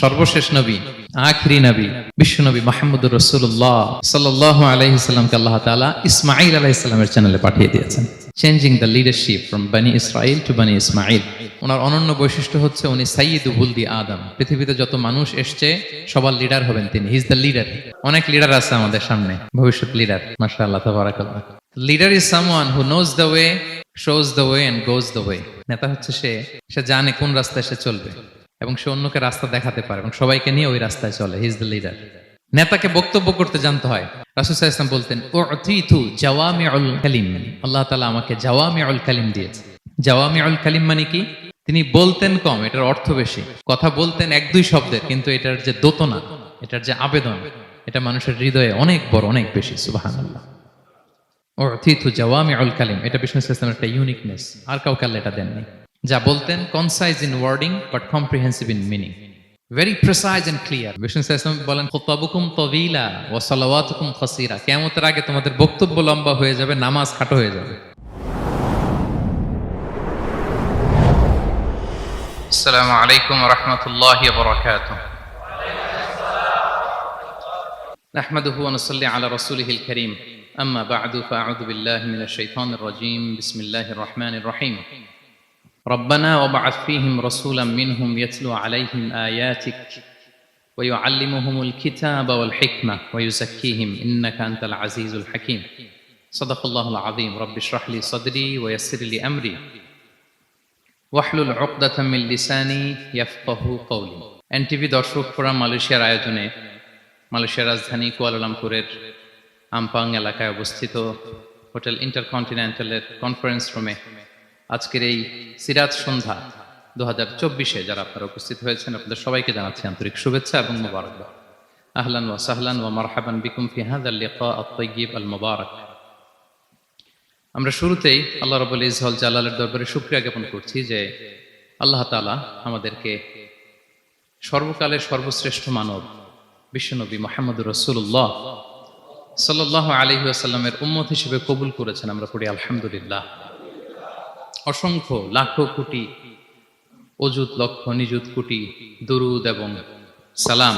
সর্বশেষ নবী, আখরি নবী, বিশ্ব নবী মাহমুদুর রসুল্লাহ সাল্লাহ আলহিসাল্লামকে আল্লাহ তালা ইসমাইল আলাইসাল্লামের চ্যানেলে পাঠিয়ে দিয়েছেন। Changing the leadership from Bani Israel to Bani Ismail ওনার অনন্য বৈশিষ্ট্য হচ্ছে উনি সাইয়িদ দি আদম। পৃথিবীতে যত মানুষ এসছে, সবার লিডার হবেন তিনি। হিজ দ্য লিডার অনেক লিডার আছে আমাদের সামনে। ভবিষ্যৎ লিডার মাসা আল্লাহ তাবারাকাল্লাহ। Leader is someone who knows the way shows the way and goes the way নেতা হচ্ছে সে। সে জানে কোন রাস্তায় সে চলবে। এবং সে অন্যকে রাস্তা দেখাতে পারে এবং সবাইকে নিয়ে ওই রাস্তায় চলে হিজ দ্য লিডার নেতাকে বক্তব্য করতে জানতে হয়। রাসুল ইসলাম বলতেন ও অতিথু জাওয়ামি আল কালিম। আল্লাহ তালা আমাকে জাওয়ামি আল কালিম দিয়েছে। জাওয়ামি আল কালিম মানে কি? তিনি বলতেন কম, এটার অর্থ বেশি। কথা বলতেন এক দুই শব্দের কিন্তু এটার যে দোতনা, এটার যে আবেদন, এটা মানুষের হৃদয়ে অনেক বড়, অনেক বেশি সুবাহান আল্লাহ ও অতিথু জাওয়ামি আল কালিম, এটা বিষ্ণু ইসলামের একটা ইউনিকনেস আর কাউকে আল্লাহ এটা দেননি। যা বলতেন concise in wording but comprehensive in meaning very precise and clear Vishnu ইসলাম বলেন খোতাবুকুম তবিলা ও সালাওয়াতুকুম খসিরা কেমতের আগে তোমাদের বক্তব্য লম্বা হয়ে যাবে নামাজ খাটো হয়ে যাবে আসসালামু আলাইকুম রহমতুল্লাহ বরকাতুহ نحمده ونصلي على رسوله الكريم أما بعد فأعوذ بالله من الشيطان الرجيم بسم الله الرحمن الرحيم ربنا وابعث فيهم رسولا منهم يتلو عليهم آياتك ويعلمهم الكتاب والحكمة ويزكيهم إنك أنت العزيز الحكيم صدق الله العظيم رب اشرح لي صدري ويسر لي أمري ওয়াহলুল উকদাতাম মিন লিসানি ইয়াফকাহু কওলি এনটিভি দর্শক ফোরাম মালয়েশিয়ার আয়োজনে মালয়েশিয়ার রাজধানী কুয়ালালামপুরের আমপাং এলাকায় অবস্থিত হোটেল ইন্টারকন্টিনেন্টালের কনফারেন্স রুমে আজকের এই সিরাত সন্ধ্যা দু হাজার চব্বিশে যারা আপনারা উপস্থিত হয়েছেন, আপনাদের সবাইকে জানাচ্ছি আন্তরিক শুভেচ্ছা এবং মোবারকবাদ। আহলান ওয়া সাহলান ওয়া মারহাবান বিকুম ফি হাযাল লিকা আত-তাইয়্যিব আল মুবারাক। আমরা শুরুতেই আল্লাহ রবুল ইজহল জালালের দরবারে শুক্রিয়া জ্ঞাপন করছি যে আল্লাহ তাআলা আমাদেরকে সর্বকালের সর্বশ্রেষ্ঠ মানব, বিশ্বনবী মোহাম্মদ রসুল্লাহ সাল্লাহ আলহি আসাল্লামের উম্মত হিসেবে কবুল করেছেন আমরা পড়ি আলহামদুলিল্লাহ। অসংখ্য লাখো কোটি অজুত লক্ষ নিযুত কোটি দরুদ এবং সালাম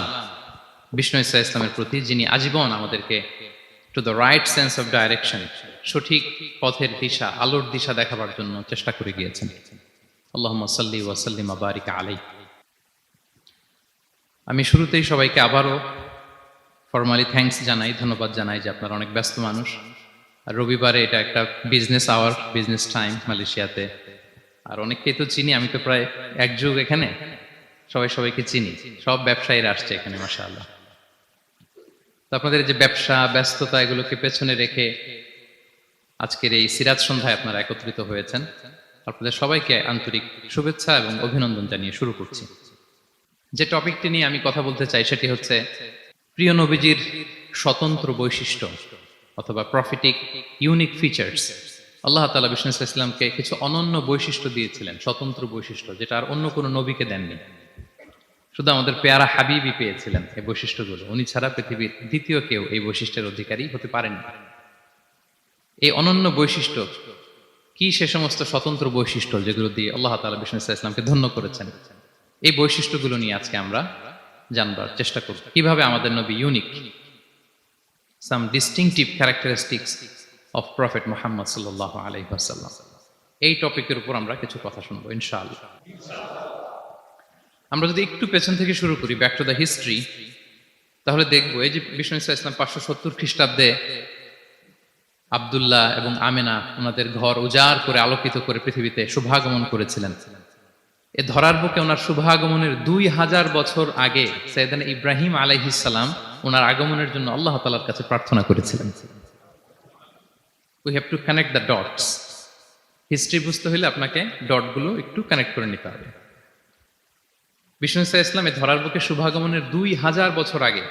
বিষ্ণু ইসা ইসলামের প্রতি, যিনি আজীবন আমাদেরকে to the right sense of direction সঠিক পথের দিশা, আলোর দিশা দেখাবার জন্য চেষ্টা করে গিয়েছেন। আল্লাহ সাল্লি ওয়াসাল্লিম আবারিকা আলাই আমি শুরুতেই সবাইকে আবারও ফর্মালি থ্যাঙ্কস জানাই, ধন্যবাদ জানাই যে আপনারা অনেক ব্যস্ত মানুষ। রবিবারে এটা একটা বিজনেস আওয়ার বিজনেস টাইম মালয়েশিয়াতে। আর অনেককেই তো চিনি, আমি তো প্রায় এক যুগ এখানে। সবাই সবাইকে চিনি। সব ব্যবসায়ীরা আসছে এখানে মাসা আল্লাহ তো আপনাদের যে ব্যবসা, ব্যস্ততা, এগুলোকে পেছনে রেখে আজকের এই সিরাজ সন্ধ্যায় আপনারা একত্রিত হয়েছেন। আপনাদের সবাইকে আন্তরিক শুভেচ্ছা এবং অভিনন্দন জানিয়ে শুরু করছি। যে টপিকটি নিয়ে আমি কথা বলতে চাই, সেটি হচ্ছে প্রিয় নবীজির স্বতন্ত্র বৈশিষ্ট্য। অথবা প্রফিটিক ইউনিক ফিচার্স আল্লাহ তালা বিষ্ণু ইসলামকে কিছু অনন্য বৈশিষ্ট্য দিয়েছিলেন, স্বতন্ত্র বৈশিষ্ট্য, যেটা আর অন্য কোনো নবীকে দেননি। শুধু আমাদের পেয়ারা হাবিবই পেয়েছিলেন এই বৈশিষ্ট্যগুলো। উনি ছাড়া পৃথিবীর দ্বিতীয় কেউ এই বৈশিষ্ট্যের অধিকারী হতে পারেন এই অনন্য বৈশিষ্ট্য কি সে সমস্ত স্বতন্ত্র বৈশিষ্ট্য যেগুলো দিয়ে আল্লাহ তালা বিষ্ণু ইসলামকে ধন্য করেছেন? এই বৈশিষ্ট্যগুলো নিয়ে আজকে আমরা জানবার চেষ্টা করব। কীভাবে আমাদের নবী unique some distinctive characteristics of prophet Mohammad সাল্লাহ আলহিহাসাল্লাম এই টপিকের উপর আমরা কিছু কথা শুনব, ইনশাআল্লাহ। আমরা যদি একটু পেছন থেকে শুরু করি ব্যাক টু দ্য হিস্ট্রি তাহলে দেখব এই যে বিষ্ণু ইসলাম পাঁচশো সত্তর খ্রিস্টাব্দে আবদুল্লাহ এবং আমেনা ওনাদের ঘর উজাড় করে আলোকিত করে পৃথিবীতে শুভাগমন করেছিলেন। এ ধরার বুকে ওনার শুভাগমনের দুই হাজার বছর আগে সৈয়দান ইব্রাহিম আলাইহিসাল্লাম ওনার আগমনের জন্য আল্লাহ তালার কাছে প্রার্থনা করেছিলেন। We have to connect the dots history বুঝতে হলে আপনাকে ডটগুলো একটু কানেক্ট করে নিতে হবে। বিষ্ণু ইসলাম ধরার বুকে শুভাগমনের দুই হাজার বছর আগে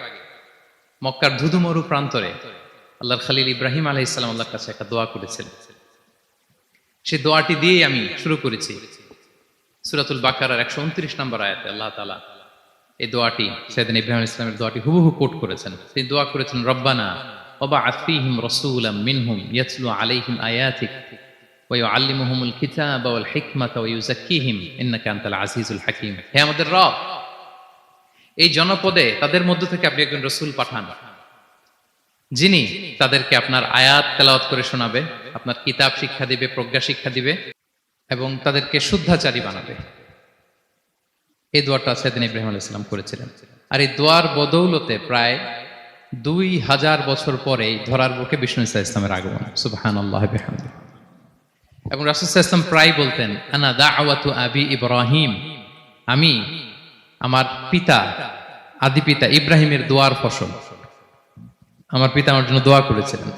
মক্কার ধুধুমরু প্রান্তরে আল্লাহর খালিল ইব্রাহিম আলহ ইসলাম আল্লাহর কাছে একটা দোয়া করেছেন। সেই দোয়াটি দিয়েই আমি শুরু করেছি। সুরাতুল বাকার একশো উনত্রিশ নম্বর আয়াতে আল্লাহ তালা এই দোয়াটি সেদিন ইব্রাহিম ইসলামের দোয়াটি হুবহু কোট করেছেন তিনি দোয়া করেছেন রব্বানা ওবা আফিহিম রসুলাম মিনহুম ইয়াতলু আলাইহিম আয়াতিক ويعلمهم الكتاب والحكمة ويزكيهم إنك أنت العزيز الحكيم হে আমাদের রব এই জনপদে তাদের মধ্য থেকে আপনি একজন রসুল পাঠান যিনি তাদেরকে আপনার আয়াত তেলাওয়াত করে শোনাবে আপনার কিতাব শিক্ষা দিবে প্রজ্ঞা শিক্ষা দিবে এবং তাদেরকে শুদ্ধাচারী বানাবে এই দোয়াটা সেদিন ইব্রাহিম আলাইহিস সালাম করেছিলেন। আর এই দোয়ার বদৌলতে প্রায় দুই হাজার বছর পরে ধরার বুকে বিষ্ণু ইসা ইসলামের আগমন। সুবহান আল্লাহ এবং রাসুল ইসলাম প্রায় বলতেন, আনা দাওয়াতু আবি ইব্রাহিম। আমি আমার পিতা, আদি পিতা ইব্রাহিমের দোয়ার ফসল। আমার পিতা আমার জন্য দোয়া করেছিলেন।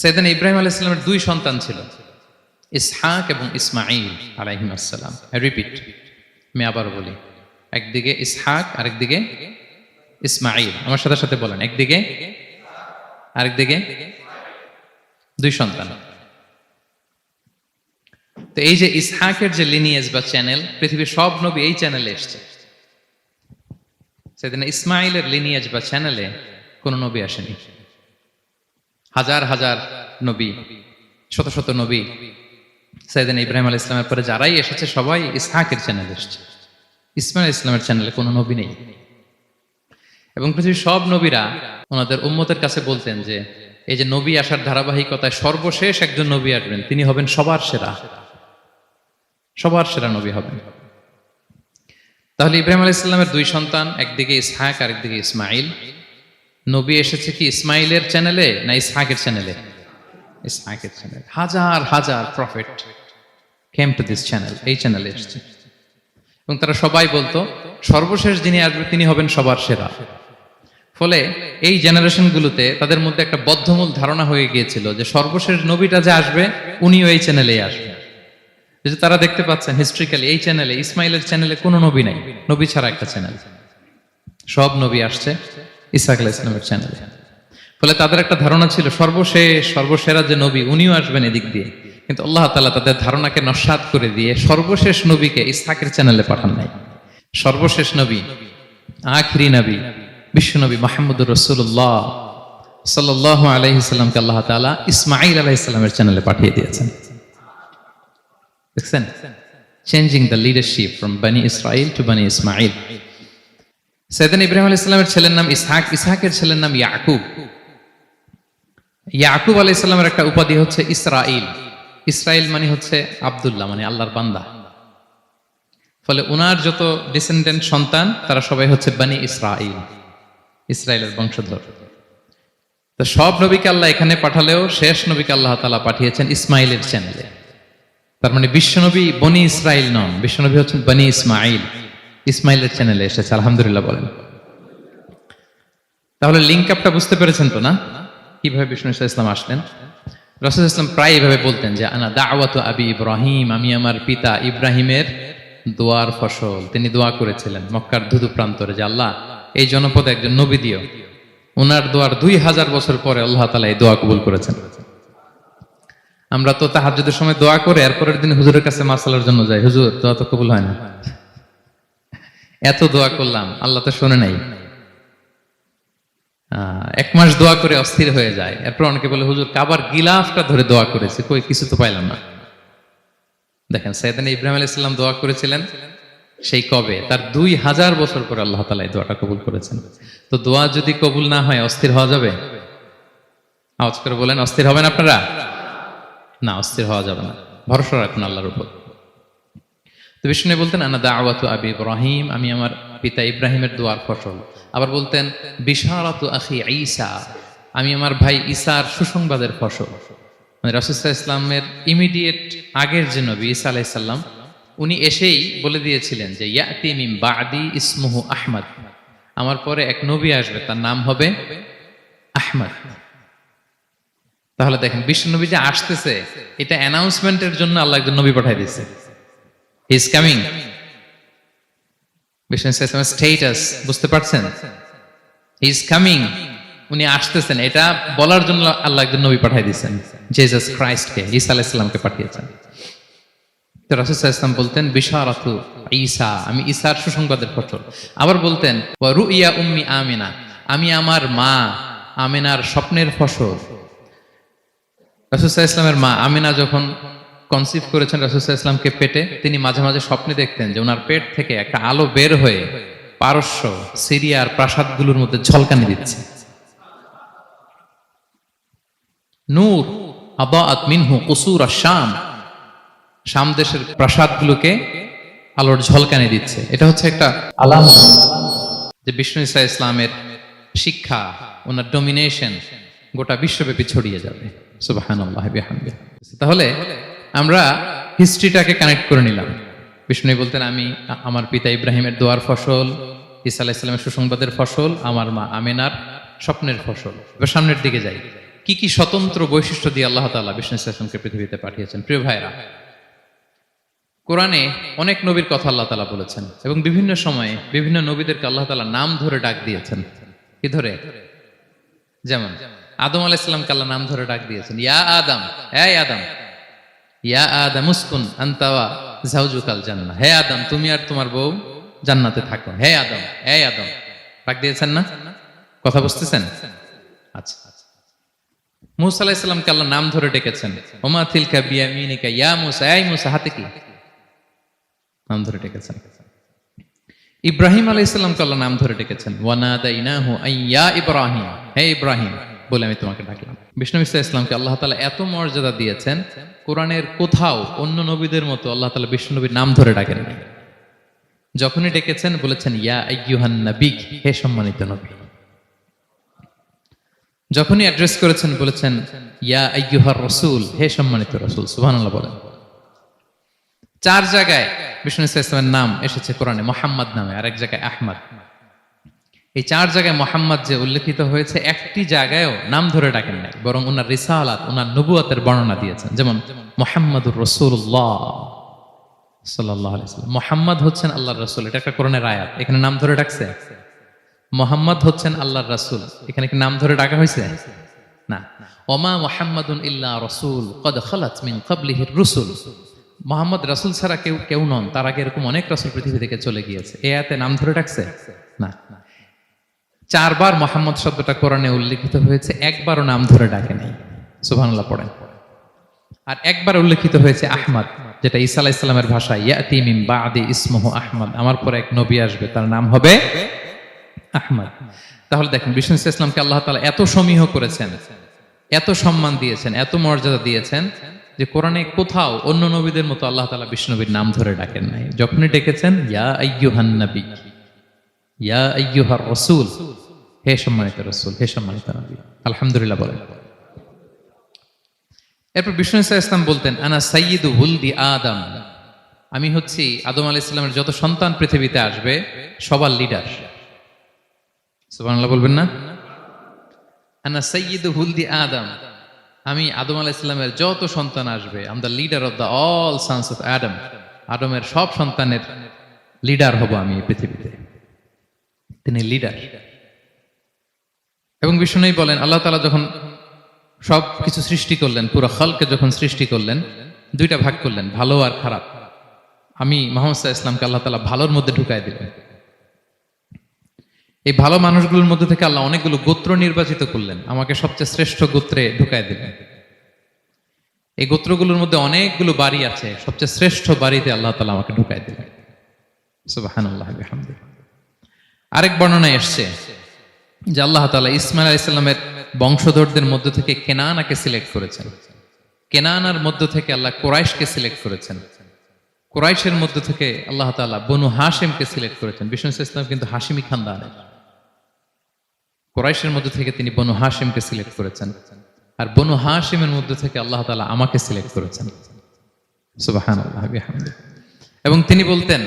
সেদিন ইব্রাহিম আলাইহিস সালামের দুই সন্তান ছিল, ইসহাক এবং ইসমাইল আলাইহিম আসসালাম। রিপিট আমি আবার বলি। একদিকে ইসহাক, আরেকদিকে ইসমাইল আমার সাথে সাথে বলেন, একদিকে আরেকদিকে দুই সন্তান। তো এই যে ইসহাকের যে লিনিয়েজ বা চ্যানেল পৃথিবীর সব নবী এই চ্যানেলে এসছে। সেদিন ইসমাইলের লিনিয়েজ বা চ্যানেলে কোন নবী আসেনি। হাজার হাজার নবী, শত শত নবী সাইদিন ইব্রাহিম আল ইসলামের পরে যারাই এসেছে, সবাই ইসহাকের চ্যানেল এসছে। ইসমাইল ইসলামের চ্যানেলে কোনো নবী নেই। এবং পৃথিবীর সব নবীরা ওনাদের উম্মতের কাছে বলতেন যে, এই যে নবী আসার ধারাবাহিকতায় সর্বশেষ একজন নবী আসবেন, তিনি হবেন সবার সেরা। সবার সেরা নবী হবেন। তাহলে ইব্রাহিম আলাইহিস ইসলামের দুই সন্তান, একদিকে ইসহাক আর একদিকে ইসমাইল। নবী এসেছে কি ইসমাইলের চ্যানেলে না ইসহাকের চ্যানেলে চ্যানেল হাজার হাজার profit came to this channel এই চ্যানেলে এসেছে। এবং তারা সবাই বলতো, সর্বশেষ যিনি আসবে তিনি হবেন সবার সেরা। ফলে এই জেনারেশনগুলোতে তাদের মধ্যে একটা বদ্ধমূল ধারণা হয়ে গিয়েছিল যে সর্বশেষ নবীটা যে আসবে, উনিও এই চ্যানেলেই আসবে। যে তারা দেখতে পাচ্ছেন হিস্ট্রিক্যালি এই চ্যানেলে ইসমাইলের চ্যানেলে কোনো নবী নাই। নবী ছাড়া একটা চ্যানেল সব নবী আসছে ইসাক ইসলামের চ্যানেলে ফলে তাদের একটা ধারণা ছিল, সর্বশেষ, সর্বসেরা যে নবী, উনিও আসবেন এদিক দিয়ে। কিন্তু আল্লাহ তালা তাদের ধারণাকে নস্বাত করে দিয়ে সর্বশেষ নবীকে ইসহাকের চ্যানেলে পাঠান নাই। সর্বশেষ নবী, আখরি নবী বিশ্বনবী মাহমুদুর রসুল্লাহ সাল্লাহ আলহিসাল্লামকে আল্লাহ তালা ইসমাইল আলাইসাল্লামের চ্যানেলে পাঠিয়ে দিয়েছেন। দেখছেন? Changing the leadership from Bani Israel to Bani Ismail সৈয়দান Ibrahim আলাইহিস সালামের ছেলের নাম ইসহাক, ইসহাকের ছেলের নাম ইয়াকুব। ইয়াকুব আলাইহিস সালামের একটা উপাধি হচ্ছে ইসরাইল ইসরাইল মানে হচ্ছে আব্দুল্লাহ মানে আল্লাহর বান্দা। ফলে উনার যত ডিসেন্ডেন্ট সন্তান, তারা সবাই হচ্ছে বানি ইসরাইল ইসরায়েলের বংশধর। তো সব নবীকে আল্লাহ এখানে পাঠালেও শেষ নবীকে আল্লাহ তালা পাঠিয়েছেন ইসমাইলের চ্যানেলে তার মানে বিশ্বনবী বনি ইসরাইল নন, বিশ্বনবী হচ্ছেন বনি ইসমাইল ইসমাইলের চ্যানেলে এসেছে, আলহামদুলিল্লাহ বলেন। তাহলে লিঙ্ক আপটা বুঝতে পেরেছেন তো না? কীভাবে বিষ্ণু ইসলাম আসলেন? রসুল ইসলাম প্রায় এভাবে বলতেন যে, আনা দাওয়াত আবি ইব্রাহিম, আমি আমার পিতা ইব্রাহিমের দোয়ার ফসল। তিনি দোয়া করেছিলেন মক্কার ধুধু প্রান্তরে যে, আল্লাহ, এই জনপদে একজন নবী দিও। ওনার দোয়ার দুই হাজার বছর পরে আল্লাহ তালা এই দোয়া কবুল করেছেন। আমরা তো তাহাজুদের সময় দোয়া করে, এরপরের দিন হুজুরের কাছে মাসালার জন্য যাই। হুজুর, দোয়া তো কবুল হয় না। এত দোয়া করলাম, আল্লাহ তো শোনে নাই। এক মাস দোয়া করে অস্থির হয়ে যায়। এরপর অনেকে বলে, হুজুর, কাবার গিলাফটা ধরে দোয়া করেছে। কই, কিছু তো পাইলাম না। দেখেন, সৈয়দান ইব্রাহিম আলী ইসলাম দোয়া করেছিলেন সেই কবে। তার দুই হাজার বছর পরে আল্লাহ তালা এই দোয়াটা কবুল করেছেন। তো দোয়া যদি কবুল না হয়, অস্থির হওয়া যাবে? আওয়াজ করে বলেন, অস্থির হবেন আপনারা? না, অস্থির হওয়া যাবে না। ভরসা রাখুন আল্লাহর উপর। তো বিষ্ণু বলতেন, আনা দাওয়াতু আবি ইব্রাহিম আমি আমার পিতা ইব্রাহিমের দোয়ার ফসল। আবার বলতেন, বিশারাতু আখি ঈসা আমি আমার ভাই ঈসার সুসংবাদের ফসল। মানে রাসুসাহ ইসলামের ইমিডিয়েট আগের যে নবী ঈসা আলাইসাল্লাম উনি এসেই বলে দিয়েছিলেন যে, ইয়াতি মিম বাদি ইসমুহু আহমদ আমার পরে এক নবী আসবে, তার নাম হবে আহমদ। তাহলে দেখেন বিশ্ব নবী যে আসতেছে, এটা অ্যানাউন্সমেন্টের জন্য আল্লাহ একজন নবী পাঠাই দিয়েছে। ইজ কামিং বিষ্ণু ইসলামের স্টেটাস বুঝতে পারছেন? ইজ কামিং উনি আসতেছেন। এটা বলার জন্য আল্লাহ একজন নবী পাঠিয়ে দিয়েছেন। জেসাস ক্রাইস্টকে ঈসা আলাইসাল্লামকে পাঠিয়েছেন। তো রাসুসাহ ইসলাম বলতেন, বিশারাতু ঈসা। আমি ঈসার সুসংবাদের ফসল আবার বলতেন রু ইয়া উম্মি আমিনা। আমি আমার মা, আমিনার স্বপ্নের ফসল। রাসুসাহ ইসলামের মা আমিনা যখন কনসিভ করেছেন রাসুসাহ ইসলামকে পেটে, তিনি মাঝে মাঝে স্বপ্নে দেখতেন যে ওনার পেট থেকে একটা আলো বের হয়ে পারস্য সিরিয়ার প্রাসাদগুলোর মধ্যে ঝলকানি দিচ্ছে। নূর শাম শাম দেশের প্রাসাদগুলোকে আলোর ঝলকানি দিচ্ছে। এটা হচ্ছে একটা আলাম। যে বিষ্ণু ইসা ইসলামের শিক্ষা, ওনার ডোমিনেশন গোটা বিশ্বব্যাপী ছড়িয়ে যাবে। বিহামদিহি। তাহলে আমরা হিস্ট্রিটাকে কানেক্ট করে নিলাম। বিষ্ণু বলতেন, আমি, আমার পিতা ইব্রাহিমের দোয়ার ফসল ইসা আলাহ ইসলামের সুসংবাদের ফসল, আমার মা আমেনার স্বপ্নের ফসল। এবার সামনের দিকে যাই। কি কি স্বতন্ত্র বৈশিষ্ট্য দিয়ে আল্লাহ তাআলা বিষ্ণু ইসলামকে পৃথিবীতে পাঠিয়েছেন? প্রিয় ভাইরা কোরআনে অনেক নবীর কথা আল্লাহ তালা বলেছেন এবং বিভিন্ন সময়ে বিভিন্ন নবীদেরকে আল্লাহ তালা নাম ধরে ডাক দিয়েছেন। কি ধরে? যেমন, আদম আলাইসাল্লামকে আল্লাহ নাম ধরে ডাক দিয়েছেন। ইয়া আদম, এই আদম ইয়া আদম উসকুন আন্তাওয়া জাউজুকাল জান্নাহ। হে আদম, তুমি আর তোমার বউ জান্নাতে থাকো। হে আদম এই আদম। ডাক দিয়েছেন না? কথা বুঝতেছেন? আচ্ছা। মুসা আলাইসাল্লামকে আল্লাহ নাম ধরে ডেকেছেন। ওমা থিলকা বিয়ামিনিকা, ইয়া মুসা, এই মুসা, হাতে কি? নাম ধরে ডেকেছেন। ইব্রাহিম আলাইসাল্লামকে আল্লাহ নাম ধরে ডেকেছেন। ওয়ানাদা ইনাহু আইয়া ইব্রাহিম। হে ইব্রাহিম বলে আমি তোমাকে ডাকলাম। বিষ্ণু ইসা ইসলামকে আল্লাহ তালা এত মর্যাদা দিয়েছেন, কোরআনের কোথাও অন্য নবীদের মতো আল্লাহ তালা বিষ্ণু নবীর নাম ধরে ডাকেন যখনই ডেকেছেন, বলেছেন, ইয়া আইয়ুহান নবী, হে সম্মানিত নবী। যখনই অ্যাড্রেস করেছেন, বলেছেন, ইয়া আইয়ুহার রসুল, হে সম্মানিত রসুল। সুবহানাল্লাহ বলেন। চার জায়গায় বিষ্ণু ইসা ইসলামের নাম এসেছে কোরআনে, মোহাম্মদ নামে আর এক জায়গায় আহমদ। এই চার জায়গায় মোহাম্মদ যে উল্লেখিত হয়েছে, একটি জায়গায়ও নাম ধরে ডাকেন নাই, বরং ওনার রিসালাত ওনার নবুয়াতের বর্ণনা দিয়েছেন। যেমন মোহাম্মদুর রসুল্লাহ সাল্লাহ মোহাম্মদ হচ্ছেন আল্লাহর রসুল, এটা একটা কোরআনের আয়াত। এখানে নাম ধরে ডাকছে? মোহাম্মদ হচ্ছেন আল্লাহর রাসূল। এখানে কি নাম ধরে ডাকা হয়েছে? না। ওমা মোহাম্মদুন ইল্লা রসুল, কদ খালাত মিন ক্বাবলিহির রুসুল। মোহাম্মদ রাসূল ছাড়া কেউ কেউ নন। তার আগে এরকম অনেক রাসূল পৃথিবী থেকে চলে গিয়েছে। এ আয়াতে নাম ধরে ডাকছে? চারবার মোহাম্মদ শব্দটা কোরআনে উল্লেখিত হয়েছে, একবারও নাম ধরে ডাকে নাই। সুবহানাল্লাহ, পড়েন। আর একবার উল্লেখিত হয়েছে আহমদ, যেটা ঈসা আলাইহিস সালামের ভাষায়, ইয়াতি মিন বাদি ইসমুহু আহমদ। আমার পরে এক নবী আসবে, তার নাম হবে আহমদ। তাহলে দেখেন, বিষ্ণু ইসলামকে আল্লাহ তাআলা এত সমীহ করেছেন, এত সম্মান দিয়েছেন, এত মর্যাদা দিয়েছেন, যে কোরআনে কোথাও অন্য নবীদের মতো আল্লাহ তাআলা বিষ্ণুবীর নাম ধরে ডাকেন নাই। যখনই ডেকেছেন, ইয়া আইয়ুহান নবী। আলহামদুলিল্লাহ বলেন। এরপর বিষ্ণু বলতেন, আনা সাইয়িদু হুলদি আদম। আমি হচ্ছি আদম আলাইহিস সালামের যত সন্তান পৃথিবীতে আসবে, সবার লিডার বলবেন না? আনা সাইয়িদু হুলদি আদম। আমি আদম আলাইহিস সালামের যত সন্তান আসবে am the leader of the all sons of Adam আদমের সব সন্তানের লিডার হব আমি পৃথিবীতে। তিনি লিডার এবং বিষ্ণুই বলেন, আল্লাহ তাআলা যখন সব কিছু সৃষ্টি করলেন, পুরো খালকে যখন সৃষ্টি করলেন, দুইটা ভাগ করলেন, ভালো আর খারাপ। আমি মোহাম্মদ ইসলামকে আল্লাহ তাআলা ভালোর মধ্যে ঢুকাই দিলেন। এই ভালো মানুষগুলোর মধ্যে থেকে আল্লাহ অনেকগুলো গোত্র নির্বাচিত করলেন, আমাকে সবচেয়ে শ্রেষ্ঠ গোত্রে ঢুকাই দিলেন। এই গোত্রগুলোর মধ্যে অনেকগুলো বাড়ি আছে, সবচেয়ে শ্রেষ্ঠ বাড়িতে আল্লাহ তালা আমাকে ঢুকাই দিলেন। সুবহানাল্লাহ, বিহামদিহি। আরেক বর্ণনায় এসছে যে আল্লাহ তালা ইসমাইল আলাইসাল্লামের বংশধরদের মধ্য থেকে কেনানাকে সিলেক্ট করেছেন। কেনানার মধ্য থেকে আল্লাহ কোরাইশকে সিলেক্ট করেছেন। কোরাইশের মধ্য থেকে আল্লাহ তাআলা বনু হাশিমকে সিলেক্ট করেছেন। বিষ্ণু ইসলাম কিন্তু হাশিমি খানদানের কোরাইশের মধ্য থেকে তিনি বনু হাশিমকে সিলেক্ট করেছেন। আর বনু হাসিমের মধ্য থেকে আল্লাহ তাআলা আমাকে সিলেক্ট করেছেন। বিহামদিহি। এবং তিনি বলতেন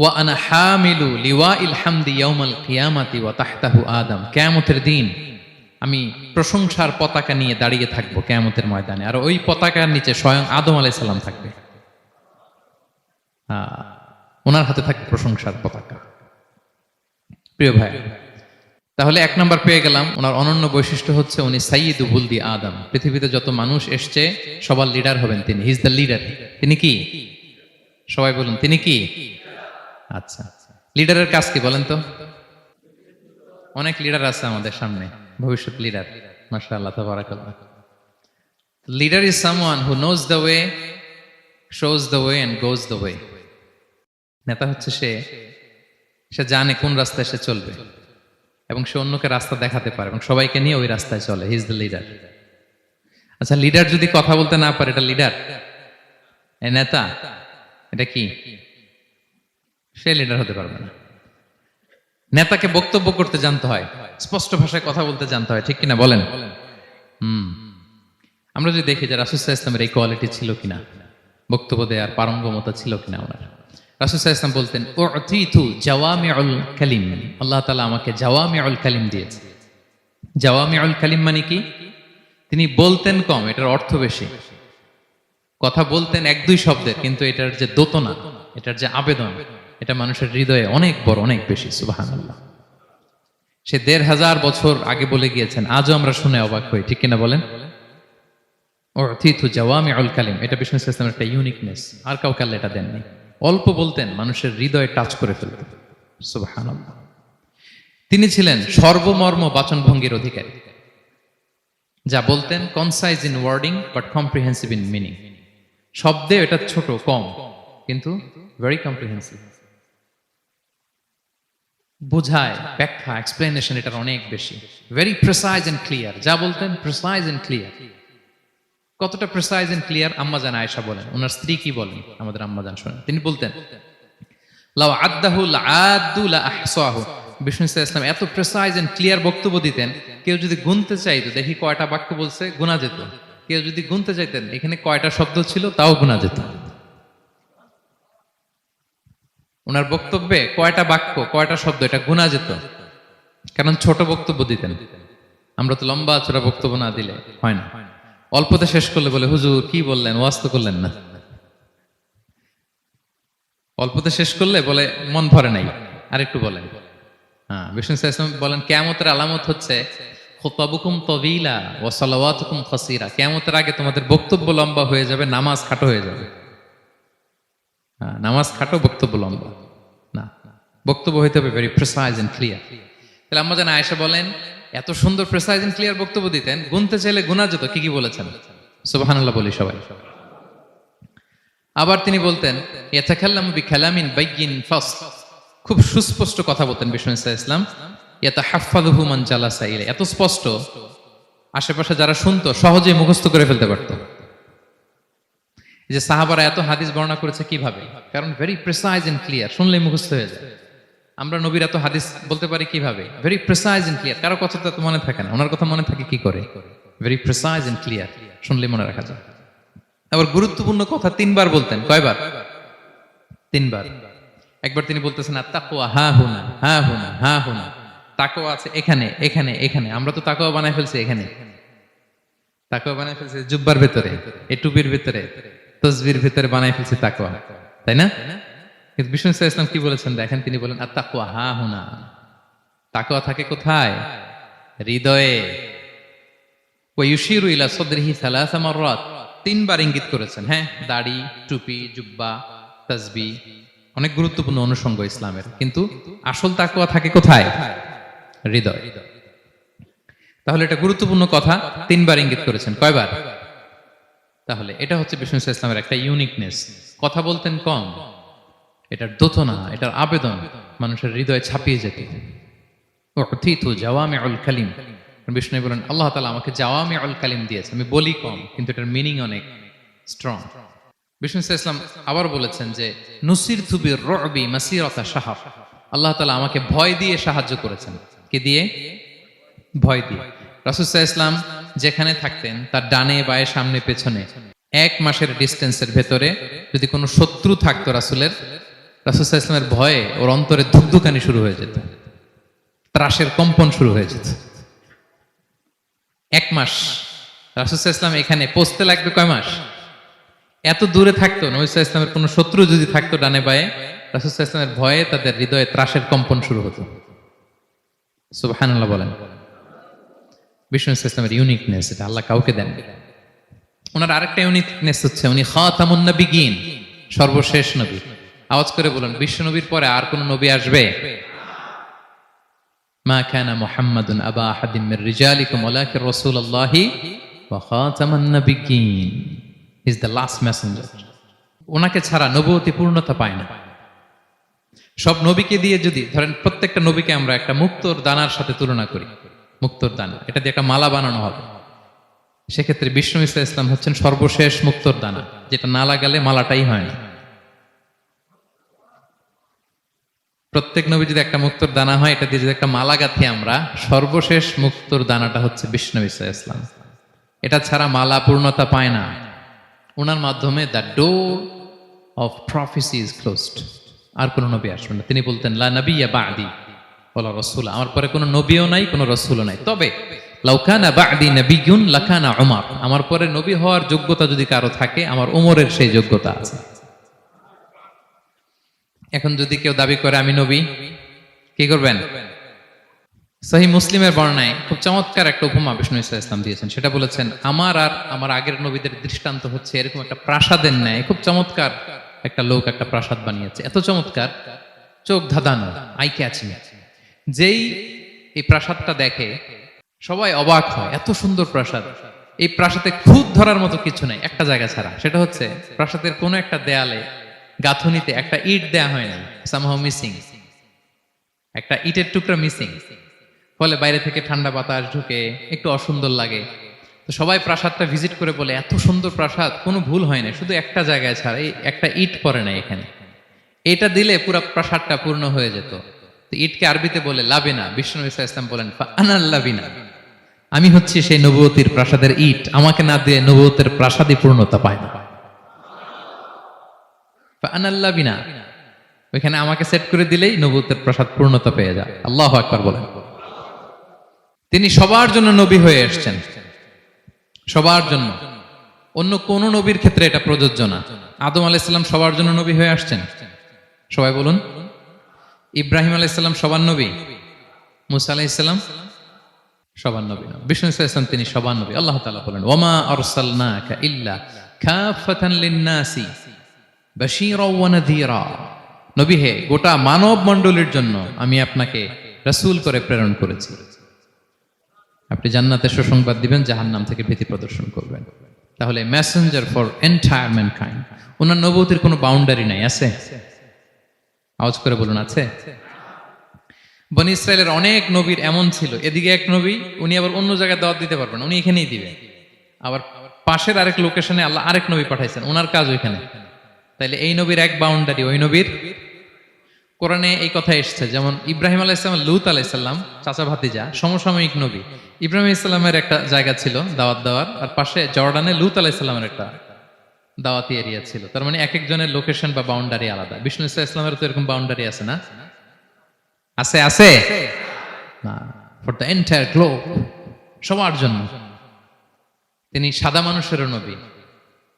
ওয়া আনা হামিলু লিওয়াইল হামদি ইয়াউমাল কিয়ামাতি ওয়া তাহতাহু আদম। কিয়ামতের দিন আমি প্রশংসার পতাকা নিয়ে দাঁড়িয়ে থাকব কিয়ামতের ময়দানে। আর ওই পতাকার নিচে স্বয়ং আদম আলাইহিস সালাম থাকবে। ওনার হাতে থাকবে প্রশংসার পতাকা। প্রিয় ভাই, তাহলে এক নম্বর পেয়ে গেলাম। ওনার অনন্য বৈশিষ্ট্য হচ্ছে উনি সাইয়িদু বুলদি আদম। পৃথিবীতে যত মানুষ এসছে, সবার লিডার হবেন তিনি। হিজ দ্য লিডার তিনি কি? সবাই বলুন, তিনি কি? আচ্ছা। লিডারের কাজ কি বলেন তো? অনেক লিডার আছে আমাদের সামনে, ভবিষ্যৎ লিডার। মাশাআল্লাহ, তাবারাকাল্লাহ। Leader is someone who knows the way, shows the way and goes the way. নেতা হচ্ছে সে সে জানে কোন রাস্তায় সে চলবে এবং সে অন্যকে রাস্তা দেখাতে পারে এবং সবাইকে নিয়ে ওই রাস্তায় চলে, হি ইজ দ্য লিডার। আচ্ছা লিডার যদি কথা বলতে না পারে, এটা লিডার? নেতা? এটা কি? সে লিডার হতে পারবে না। নেতাকে বক্তব্য করতে জানতে হয়, স্পষ্ট ভাষায় কথা বলতে জানতে হয়, ঠিক কিনা বলেন? হুম। আমরা যদি দেখি যে রাসুসাহ ইসলামের এই কোয়ালিটি ছিল কিনা, বক্তব্য দেওয়ার পারঙ্গমতা ছিল কিনা ওনার। রাসুসাহ ইসলাম বলতেন ও অথিথু জাওয়ামি অল কালিম। আল্লাহ তালা আমাকে জাওয়ামি অল কালিম দিয়েছে। জাওয়ামি অল কালিম মানে কি? তিনি বলতেন কম, এটার অর্থ বেশি। কথা বলতেন এক দুই শব্দের, কিন্তু এটার যে দোতনা, এটার যে আবেদন এটা মানুষের হৃদয়ে অনেক বড়, অনেক বেশি সুবাহান সে দেড় হাজার বছর আগে বলে গিয়েছেন, আজও আমরা শুনে অবাক হই, ঠিক কিনা বলেন? এটা বিষ্ণু ইসলামের একটা ইউনিকনেস আর এটা দেননি। অল্প বলতেন, মানুষের হৃদয়ে টাচ করে ফেলতেন সুবাহান তিনি ছিলেন সর্বমর্ম বাচনভঙ্গির অধিকারী। যা বলতেন concise in wording but comprehensive in meaning শব্দে এটা ছোট, কম, কিন্তু ভেরি কম্প্রিহেন্সিভ বোঝায়, ব্যাখ্যা এক্সপ্লেনেশন এটার অনেক বেশি। ভেরি প্রেসাইজ এন্ড ক্লিয়ার যা বলতেন প্রেসাইজ এন্ড ক্লিয়ার কতটা প্রেসাইজ এন্ড ক্লিয়ার আম্মা জান আয়েশা বলেন। ওনার স্ত্রী কি বলেন? আমাদের আম্মা জান শোনেন। তিনি বলতেন, লাউ আদাহু আদু আহসাহু বিষ্ণু ইসলাম এত প্রেসাইজ এন্ড ক্লিয়ার বক্তব্য দিতেন, কেউ যদি গুনতে চাইতো, দেখি কয়টা বাক্য বলছে গুনা যেত। কেউ যদি গুনতে চাইতেন, এখানে কয়টা শব্দ ছিল, তাও গুনা যেত। ওনার বক্তব্যে কয়টা বাক্য, কয়টা শব্দ, এটা গুনা যেত কারণ ছোট বক্তব্য দিতেন। আমরা তো লম্বা চোরা বক্তব্য না দিলে হয় না। অল্পতে শেষ করলে বলে, হুজুর, কি বললেন? ওয়াস্ত করলেন না। অল্পতে শেষ করলে বলে, মন ভরে নাই। আরেকটু বলেন। হ্যাঁ বিষ্ণু ইসলাম বলেন কেমতের আলামত হচ্ছে কেমতের আগে তোমাদের বক্তব্য লম্বা হয়ে যাবে, নামাজ খাটো হয়ে যাবে। নামাজ খাটো বক্তব্য লম্বা। না, বক্তব্য হইতে হবে ভেরি প্রেসাইজ এন্ড ক্লিয়ার তাহলে আমরা যেন আয়েশা বলেন, এত সুন্দর প্রেসাইজ এন্ড ক্লিয়ার বক্তব্য দিতেন, গুনতে চাইলে গুনা যেত, কি কি বলেছেন? সুবহানাল্লাহ বলি সবাই। আবার তিনি বলতেন, ইয়াতাকাল্লাম বিকালামিন বাইয়িন ফাস। খুব সুস্পষ্ট কথা বলতেন বিষ্ণু ইসলাম ইয়াতা হাফাদহু মান জালাসা ইলাই এত স্পষ্ট, আশেপাশে যারা শুনতো, সহজেই মুখস্থ করে ফেলতে পারতো। যে সাহাবারা এত হাদিস বর্ণনা করেছে কীভাবে? কারণ ভেরি প্রেসাইজ এন্ড ক্লিয়ার শুনলে মুখস্থ হয়ে যায়। আমরা নবীর এত হাদিস বলতে পারি কীভাবে? ভেরি প্রেসাইজ এন্ড ক্লিয়ার কারও কথা তো মনে থাকে না, ওনার কথা মনে থাকে কি করে? ভেরি প্রেসাইজ এন্ড ক্লিয়ার শুনলে মনে রাখা যায়। আবার গুরুত্বপূর্ণ কথা তিনবার বলতেন, কয়বার? তিনবার। একবার তিনি বলতেছেন আর তাকুয়া হা হুনা হা হুনা হা হুনা তাকোয়া আছে এখানে এখানে এখানে, আমরা তো তাকোয়া বানাই ফেলছি এখানে। তাকোয়া বানাই ফেলছি জুব্বার ভেতরে এ টুপির ভেতরে। তসবির ভেতরে বানাই ফেলছি তাকোয়া তাই না? কিন্তু বিষ্ণু ইসলাম কি বলেছেন দেখেন? তিনি বলেন আর তাকুয়া হা হুনা। তাকোয়া থাকে কোথায়? হৃদয়ে। ইলা সদরিহি সালাসা মাররাত। তিনবার ইঙ্গিত করেছেন হ্যাঁ? দাড়ি, টুপি, জুব্বা তাসবি অনেক গুরুত্বপূর্ণ অনুষঙ্গ ইসলামের। কিন্তু আসল তাকুয়া থাকে কোথায়? হৃদয়। তাহলে এটা গুরুত্বপূর্ণ কথা। তিনবার ইঙ্গিত করেছেন। কয়বার? তাহলে এটা হচ্ছে বিষ্ণু ইসলামের একটা ইউনিকনেস কথা বলতেন কম, এটার দোতনা, এটার আবেদন মানুষের হৃদয়ে ছাপিয়ে যেত। কালিম। বিষ্ণু বলেন, আল্লাহ তালা আমাকে জাওয়ামে কালিম দিয়েছে। আমি বলি কম, কিন্তু এটার মিনিং অনেক স্ট্রং বিষ্ণু ইসলাম আবার বলেছেন যে নুসির থুবির রবি মাসিরতা সাহাব আল্লাহ তালা আমাকে ভয় দিয়ে সাহায্য করেছেন। কি দিয়ে? ভয় দিয়ে। রাসুসাহ ইসলাম যেখানে থাকতেন, তার ডানে বায়ে সামনে পেছনে, এক মাসের ডিস্টেন্সের ভেতরে যদি কোনো শত্রু থাকতো রাসুলের রাসুসাহ ইসলামের ভয়ে ওর অন্তরে ধুকধুকানি শুরু হয়ে যেত, ত্রাসের কম্পন শুরু হয়ে যেত। এক মাস রাসুসাহ ইসলাম এখানে পৌঁছতে লাগবে কয় মাস? এত দূরে থাকতো নবিসা ইসলামের কোনো শত্রু যদি থাকতো ডানে বায়ে রাসুসাহ ইসলামের ভয়ে তাদের হৃদয়ে ত্রাসের কম্পন শুরু হতো। সুবহানাল্লাহ বলেন। বিষ্ণু ইসলামের ইউনিকনেস এটা আল্লাহ কাউকে দেন ওনার আরেকটা ইউনিকনেস হচ্ছে, উনি খাতামুন নবিগিন, সর্বশেষ নবী। আওয়াজ করে বলেন, বিশ্ব নবীর পরে আর কোন নবী আসবে? মা কানা মুহাম্মাদুন আবা আহাদিম মির রিজালিকুম, ওয়ালাকিন ওয়া খাতামান ইজ দ্য লাস্ট মেসেঞ্জার ওনাকে ছাড়া নবুয়তি পূর্ণতা পায় না। সব নবীকে দিয়ে যদি, ধরেন প্রত্যেকটা নবীকে আমরা একটা মুক্তোর দানার সাথে তুলনা করি। মুক্তোর দানা। এটা দিয়ে একটা মালা বানানো হবে। সেক্ষেত্রে বিষ্ণু ইসা ইসলাম হচ্ছেন সর্বশেষ মুক্তোর দানা। যেটা না লাগালে মালাটাই হয় না। প্রত্যেক নবী যদি একটা মুক্তোর দানা হয়, এটা দিয়ে যদি একটা মালা গাঁথি আমরা, সর্বশেষ মুক্তর দানাটা হচ্ছে বিষ্ণু ইসা ইসলাম। এটা ছাড়া মালা পূর্ণতা পায় না। ওনার মাধ্যমে the door of prophecy is closed আর কোন নবী আসবেন না। তিনি বলতেন, লা নবিয়া বাদি। বলা রসুল। আমার পরে কোনো নবীও নাই, কোনো রসুলও নাই। তবে লাউকানা বাদি নবিগুন লাকানা উমার। আমার পরে নবী হওয়ার যোগ্যতা যদি কারও থাকে, আমার উমরের সেই যোগ্যতা আছে। এখন যদি কেউ দাবি করে আমি নবী, কি করবেন? সহি মুসলিমের বর্ণায় খুব চমৎকার একটা উপমা বিষ্ণু ইসা ইসলাম দিয়েছেন। সেটা বলেছেন, আমার আর আমার আগের নবীদের দৃষ্টান্ত হচ্ছে এরকম একটা প্রাসাদের ন্যায়। খুব চমৎকার একটা লোক একটা প্রাসাদ বানিয়েছে। এত চমৎকার, চোখ ধাঁধানো আই ক্যাচিং যেই এই প্রাসাদটা দেখে সবাই অবাক হয়, এত সুন্দর প্রাসাদ। এই প্রাসাদে খুদ ধরার মতো কিছু নাই, একটা জায়গা ছাড়া। সেটা হচ্ছে প্রাসাদের কোনো একটা দেয়ালে, গাঁথনিতে একটা ইট দেয়া হয় না সামহাও মিসিং একটা ইটের টুকরা মিসিং ফলে বাইরে থেকে ঠান্ডা বাতাস ঢুকে একটু অসুন্দর লাগে। তো সবাই প্রাসাদটা ভিজিট করে বলে, এত সুন্দর প্রাসাদ, কোনো ভুল হয় না শুধু একটা জায়গায় ছাড়া, এই একটা ইট পড়ে না এখানে। এটা দিলে পুরো প্রাসাদটা পূর্ণ হয়ে যেত। ইটকে আরবিতে বলে লাবিনা, বিষ্ণু ইসা ইসলাম বলেন আনাল্লাবিনা আমি হচ্ছি সেই নবুয়তির প্রাসাদের ইট, আমাকে না দিয়ে নবুয়তের প্রাসাদই পূর্ণতা পায় না। আনাল্লাবিনা ওইখানে আমাকে সেট করে দিলেই নবুয়তের প্রাসাদ পূর্ণতা পেয়ে যায়। আল্লাহ আকবার বলেন। তিনি সবার জন্য নবী হয়ে এসছেন। সবার জন্য। অন্য কোন নবীর ক্ষেত্রে এটা প্রযোজ্য না। আদম আলাইসাল্লাম সবার জন্য নবী হয়ে আসছেন। সবাই বলুন। ইব্রাহিম আলাইসাল্লাম সবার নবী? মুসা আলাইসাল্লাম সবার নবী বিষ্ণু ইসলাম তিনি সবার নবী। আল্লাহ তাআলা বলেন, ওমা আরসালনাকা ইল্লা কাফাতান লিন-নাসি বাশীরা ওয়া নাযীরা। নবী হে, গোটা মানব মণ্ডলীর জন্য আমি আপনাকে রাসূল করে প্রেরণ করেছি। আপনি জান্নাতের সুসংবাদ দিবেন, জাহান্নাম থেকে ভীতি প্রদর্শন করবেন। তাহলে মেসেঞ্জার ফর এন্টায়ার ম্যানকাইন্ড ওনার নবতির কোনো বাউন্ডারি নাই, আছে? আওয়াজ করে বলুন, আছে? বনি ইসরায়েলের অনেক নবীর এমন ছিল। এদিকে এক নবী, উনি আবার অন্য জায়গায় দাওয়াত দিতে পারবেন উনি এখানেই দিবেন আবার পাশের আরেক লোকেশনে আল্লাহ আরেক নবী পাঠাইছেন, ওনার কাজ ওইখানে। তাইলে এই নবীর এক বাউন্ডারি, ওই নবীর কোরআনে এই কথা এসছে, যেমন ইব্রাহিম আলাইসালাম লুত আলাইসাল্লাম চাচা ভাতিজা, সমসাময়িক নবী। ইব্রাহিম ইসলামের একটা জায়গা ছিল দাওয়াত দেওয়ার, আর পাশে জর্ডানে লুত আলাইসাল্লামের একটা দাওয়াতি এরিয়া ছিল। তার মানে এক একজনের লোকেশন বা বাউন্ডারি আলাদা। বিষ্ণু ইসলাম ইসলামের তো এরকম বাউন্ডারি আছে না? আছে আছে? না ফর দ্য এন্টায়ার গ্লোব সবার জন্য। তিনি সাদা মানুষেরও নবী,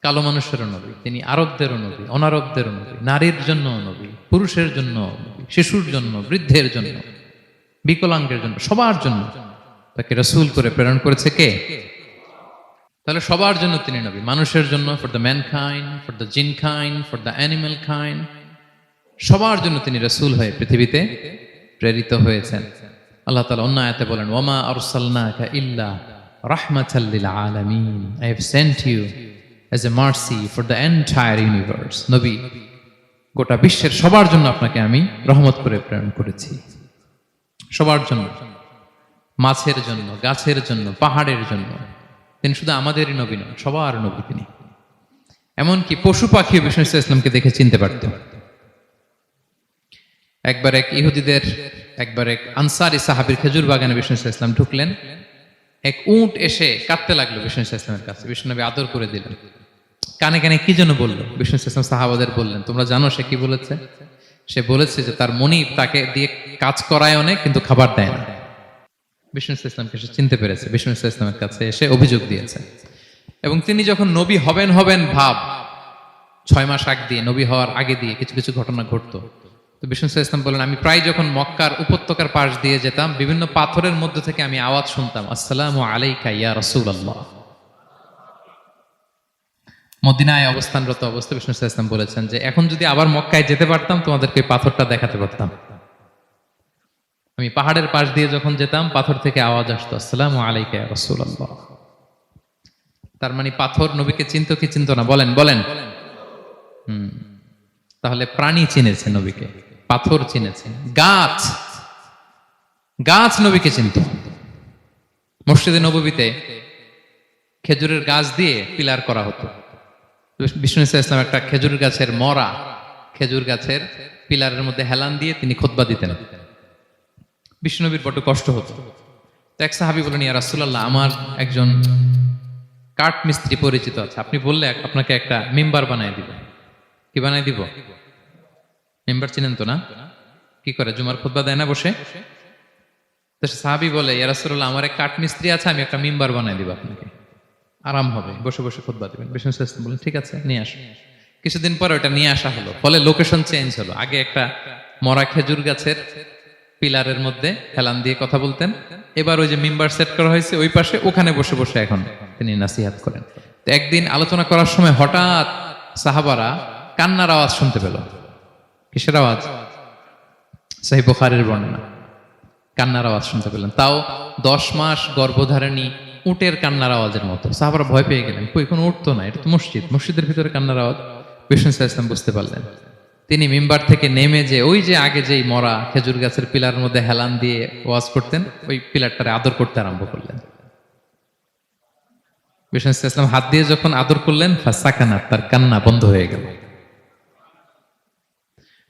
কালো মানুষেরও নবী, তিনি আরবদেরও নবী, অনারবদেরও নবী, নারীর জন্য নবী, পুরুষের জন্য শিশুর জন্য, বৃদ্ধের জন্য, বিকলাঙ্গের জন্য, সবার জন্য। তাকে রসুল করে প্রেরণ করেছে কে? তাহলে সবার জন্য তিনি নবী। মানুষের জন্য for the man খাইন for the জিন খাইন ফর দ্য অ্যানিমেল খাইন সবার জন্য তিনি রসুল হয়ে পৃথিবীতে প্রেরিত হয়েছেন। আল্লাহ তালা অন্য আয়াতে বলেন, ওমা আরসালনাকা ইল্লা রাহমাতাল্লিল আলামিন। I have sent you as a mercy for the entire universe নবী, গোটা বিশ্বের সবার জন্য আপনাকে আমি রহমত করে প্রেরণ করেছি। সবার জন্য, মাছের জন্য, গাছের জন্য, পাহাড়ের জন্য তিনি শুধু আমাদেরই নবী নন, সবার নবী তিনি। এমনকি পশু পাখি বিষ্ণু ইসলামকে দেখে চিনতে পারতেন একবার এক ইহুদিদের, একবার এক আনসারি সাহাবির খেজুর বাগানে বিষ্ণু ইসলাম ঢুকলেন। এক উট এসে কাঁদতে লাগল বিষ্ণু ইসলামের কাছে। বিষ্ণুনবী আদর করে দিলেন। কানে কানে কি জন্য বলল? বিষ্ণু ইসলাম সাহাবাদের বললেন, তোমরা জানো সে কি বলেছে? সে বলেছে যে, তার মনি তাকে দিয়ে কাজ করায় অনেক কিন্তু খাবার দেয় না। বিষ্ণু ইসলামকে সে চিনতে পেরেছে। বিষ্ণু ইসলামের কাছে এসে অভিযোগ দিয়েছে। এবং তিনি যখন নবী হবেন হবেন ভাব, ছয় মাস আগ দিয়ে, নবী হওয়ার আগে দিয়ে কিছু কিছু ঘটনা ঘটতো। তো বিষ্ণু ইসলাম বলেন আমি প্রায় যখন মক্কার উপত্যকার পাশ দিয়ে যেতাম, বিভিন্ন পাথরের মধ্যে থেকে আমি আওয়াজ শুনতাম, আসসালাম আলাইকা ইয়া রসুল আল্লাহ মদিনায় অবস্থানরত অবস্থা বিষ্ণু ইসলাম বলেছেন যে, এখন যদি আবার মক্কায় যেতে পারতাম, তোমাদেরকে পাথরটা দেখাতে পারতাম। আমি পাহাড়ের পাশ দিয়ে যখন যেতাম, পাথর থেকে আওয়াজ আসতো, আসসালাম আলাইকা ইয়া রসুল তার মানে পাথর নবীকে চিনত কি চিনত না? বলেন বলেন। হুম। তাহলে প্রাণী চিনেছে নবীকে, পাথর চিনেছে, গাছ। গাছ নবীকে চিনত। মসজিদে নবীতে খেজুরের গাছ দিয়ে পিলার করা হতো। বিষ্ণু ইসলাম একটা খেজুর গাছের মরা, খেজুর গাছের পিলারের মধ্যে হেলান দিয়ে তিনি খোদবা দিতেন। বিষ্ণুনবীর বড্ড কষ্ট হতো। তো এক সাহাবি বলেন ইয়া রাসূলুল্লাহ, আমার একজন কাঠ মিস্ত্রি পরিচিত আছে। আপনি বললে আপনাকে একটা মেম্বার বানায় দিব। কি বানায় দিব? মেম্বার চিনেন তো না? কি করে, জুমার খুতবা দেয় না বসে? তো সাহাবি বলে, ইয়া রাসূলুল্লাহ, আমার এক কাঠ মিস্ত্রি আছে, আমি একটা মেম্বার বানায় দিব আপনাকে। আরাম হবে, বসে বসে খুতবা দিবেন। বিষ্ণু বলেন ঠিক আছে, নিয়ে আসো। কিছুদিন পরে ওটা নিয়ে আসা হলো। ফলে লোকেশন চেঞ্জ হলো। আগে একটা মরা খেজুর গাছের পিলারের মধ্যে হেলান দিয়ে কথা বলতেন। এবার ওই যে মেম্বার সেট করা হয়েছে, ওই পাশে ওখানে বসে বসে এখন তিনি নাসিহাত করেন। তো একদিন আলোচনা করার সময় হঠাৎ সাহাবারা কান্নার আওয়াজ শুনতে পেল। কিসের আওয়াজ? সাহি বুখারের বর্ণনা। কান্নার আওয়াজ শুনতে পেলেন। তাও দশ মাস গর্ভধারিণী উটের কান্নার আওয়াজের মতো। সাহাবারা ভয় পেয়ে গেলেন, কই, কোনো উঠতো না? এটা তো মসজিদ। মসজিদের ভিতরে কান্নার আওয়াজ? বিষ্ণু ইসলাম বুঝতে পারলেন। তিনি মিম্বার থেকে নেমে যে ওই যে আগে যেই মরা খেজুর গাছের পিলার মধ্যে হেলান দিয়ে ওয়াজ করতেন, ওই পিলারটারে আদর করতে আরম্ভ করলেন। বিষ্ণু ইসলাম হাত দিয়ে যখন আদর করলেন, ফাঁসাকানা, তার কান্না বন্ধ হয়ে গেল।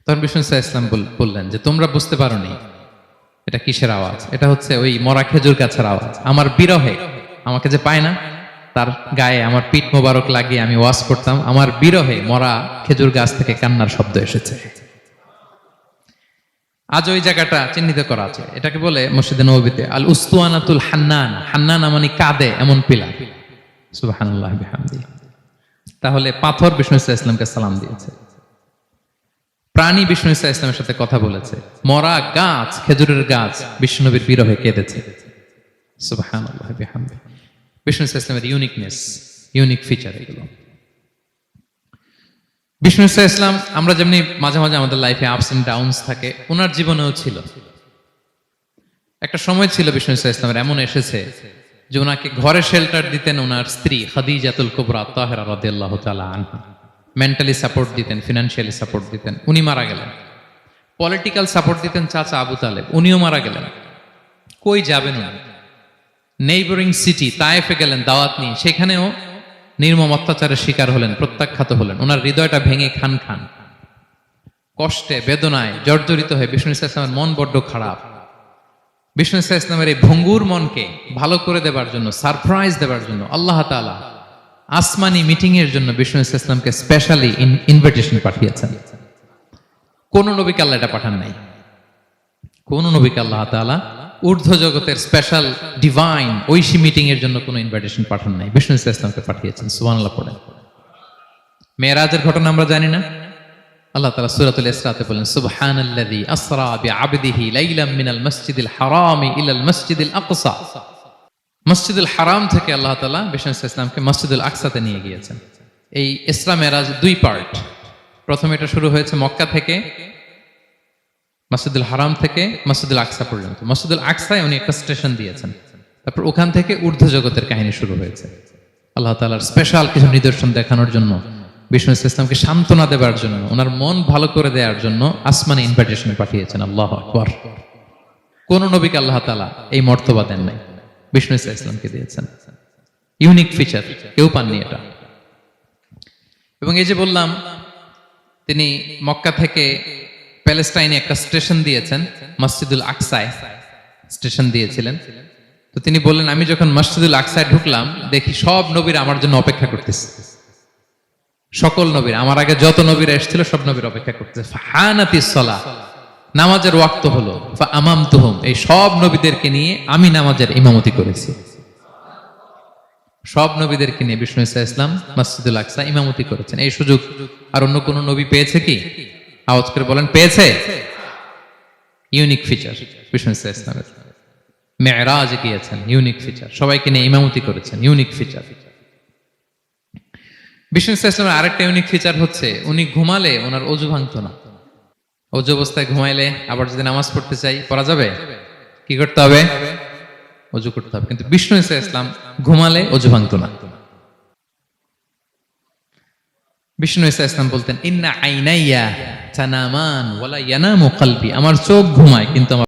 তখন বিষ্ণু ইসলাম বললেন যে, তোমরা বুঝতে পারোনি, এটা কিসের আওয়াজ? এটা হচ্ছে ওই মরা খেজুর গাছের আওয়াজ। আমার বিরহে, আমাকে যে পায় না তার গায়ে আমার পিঠ মোবারক লাগিয়ে আমি ওয়াজ করতাম। আমার বিরহে মরা খেজুর গাছ থেকে কান্নার শব্দ এসেছে। আজ ওই জায়গাটা চিহ্নিত করা আছে। এটাকে বলে মসজিদে নবীতে আল উস্তুয়ানাতুল হান্নান। হান্নান মানে কাঁদে এমন পিলা। সুবহানাল্লাহ বিহামদি। তাহলে পাথর বিষ্ণু ইসলাম ইসলামকে সালাম দিয়েছে। প্রাণী বিষ্ণু ইসা ইসলামের সাথে কথা বলেছে। মরা গাছ, খেজুরের গাছ বিষ্ণুনবীর বিরহে কেঁদেছে। বিহামদি। বিষ্ণু ইসা ইসলামের ইউনিকনেস ইউনিক ফিচার এগুলো। বিষ্ণু ইসা ইসলাম আমরা যেমনি মাঝে মাঝে আমাদের লাইফে আপস এন্ড ডাউনস থাকে, ওনার জীবনেও ছিল। একটা সময় ছিল বিষ্ণু ইসা ইসলামের এমন এসেছে যে ওনাকে ঘরে শেল্টার দিতেন ওনার স্ত্রী খাদিজাতুল কুবরা তাহেরা রাদিয়াল্লাহু তাআলা আনহা। মেন্টালি সাপোর্ট দিতেন ফিনান্সিয়ালি সাপোর্ট দিতেন, উনি মারা গেলেন। পলিটিক্যাল সাপোর্ট দিতেন চাচা আবু তালেব, উনিও মারা গেলেন। কই যাবেন উনি? নেইবরিং সিটি তায়েফে গেলেন, দাওয়াত নিয়ে। সেখানেও নির্মম অত্যাচারের শিকার হলেন, প্রত্যাখ্যাত হলেন। ওনার হৃদয়টা ভেঙে খান খান। কষ্টে, বেদনায় জর্জরিত হয়ে বিষ্ণু ইসা ইসলামের মন বড্ড খারাপ। বিষ্ণু ইসা ইসলামের এই ভঙ্গুর মনকে ভালো করে দেবার জন্য, সারপ্রাইজ দেবার জন্য, আল্লাহ তাআলা আসমানি মিটিং এর জন্য বিষ্ণু ইসা ইসলামকে স্পেশালি ইনভিটেশন পাঠিয়েছেন। কোন নবীকে আল্লাহ এটা পাঠান নাই। কোন নবীকে আল্লাহ তাআলা ঊর্ধ্ব জগতের স্পেশাল ডিভাইন ঐশী মিটিং এর জন্য কোনো ইনভিটেশন পাঠান নাই। বিষ্ণু ইসলামকে পাঠিয়েছেন, সুবহানাল্লাহ পড়েন। মেয়েরাজের ঘটনা আমরা জানি না। আল্লাহ তাআলা সূরাতুল ইসরাতে বলেন, সুবহানাল্লাযী আসরা বিআবদিহি লাইলাম মিনাল মাসজিদিল হারামি ইলাল মাসজিদিল আকসা। মসজিদুল হারাম থেকে আল্লাহ তালা বিষ্ণু ইসলামকে মসজিদুল আকসাতে নিয়ে গিয়েছেন। এই ইসলাম মেরাজ দুই পার্ট প্রথমে এটা শুরু হয়েছে মক্কা থেকে মসজিদুল হারাম থেকে মসজিদুল আকসা পর্যন্ত। মসজিদুল আকসায় উনি একটা স্টেশন দিয়েছেন। তারপর ওখান থেকে ঊর্ধ্ব জগতের কাহিনী শুরু হয়েছে। আল্লাহ তালার স্পেশাল কিছু নিদর্শন দেখানোর জন্য, বিষ্ণু ইসলামকে সান্ত্বনা দেবার জন্য, ওনার মন ভালো করে দেওয়ার জন্য আসমানে ইনভাইটেশন পাঠিয়েছেন। আল্লাহ আকবর। কোন নবীকে আল্লাহ তালা এই মর্তবা দেন নাই। বিষ্ণু ইসলামকে দিয়েছেন। ইউনিক ফিচার কেউ পাননি এটা। এবং এই যে বললাম, তিনি মক্কা থেকে প্যালেস্টাইনে একটা স্টেশন দিয়েছেন, মসজিদুল আকসায় স্টেশন দিয়েছিলেন। তো তিনি বললেন, আমি যখন মসজিদুল আকসায় ঢুকলাম, দেখি সব নবীর আমার জন্য অপেক্ষা করতেছে। সকল নবীর, আমার আগে যত নবীরা এসেছিল, সব নবীর অপেক্ষা করতেছে। ফাহানাতি সলা, নামাজের ওয়াক্ত হলো। আমাম তুহম এই সব নবীদেরকে নিয়ে আমি নামাজের ইমামতি করেছি। সব নবীদেরকে নিয়ে বিষ্ণু ইসা ইসলাম মসজিদুল আকসা ইমামতি করেছেন। এই সুযোগ আর অন্য কোন নবী পেয়েছে কি? আওয়াজ করে বলেন, পেয়েছে? ইউনিক ফিচার বিষ্ণু ইসা ইসলামের। মেয়েরাজ গিয়েছেন ইউনিক ফিচার সবাইকে নিয়ে ইমামতি করেছেন ইউনিক ফিচার বিষ্ণু ইসা ইসলামের আরেকটা ইউনিক ফিচার হচ্ছে, উনি ঘুমালে ওনার অজু ভাঙতো না। অজু অবস্থায় ঘুমাইলে আবার যদি নামাজ পড়তে চাই, পড়া যাবে? কি করতে হবে? অজু করতে হবে। কিন্তু বিষ্ণু ইসা ইসলাম ঘুমালে অজু ভাঙতো না। বিষ্ণু ইসা ইসলাম বলতেন, ইন্না আইনাইয়া তানামান ওয়ালা ইয়ানামু কলবি। আমার চোখ ঘুমায়, কিন্তু আমার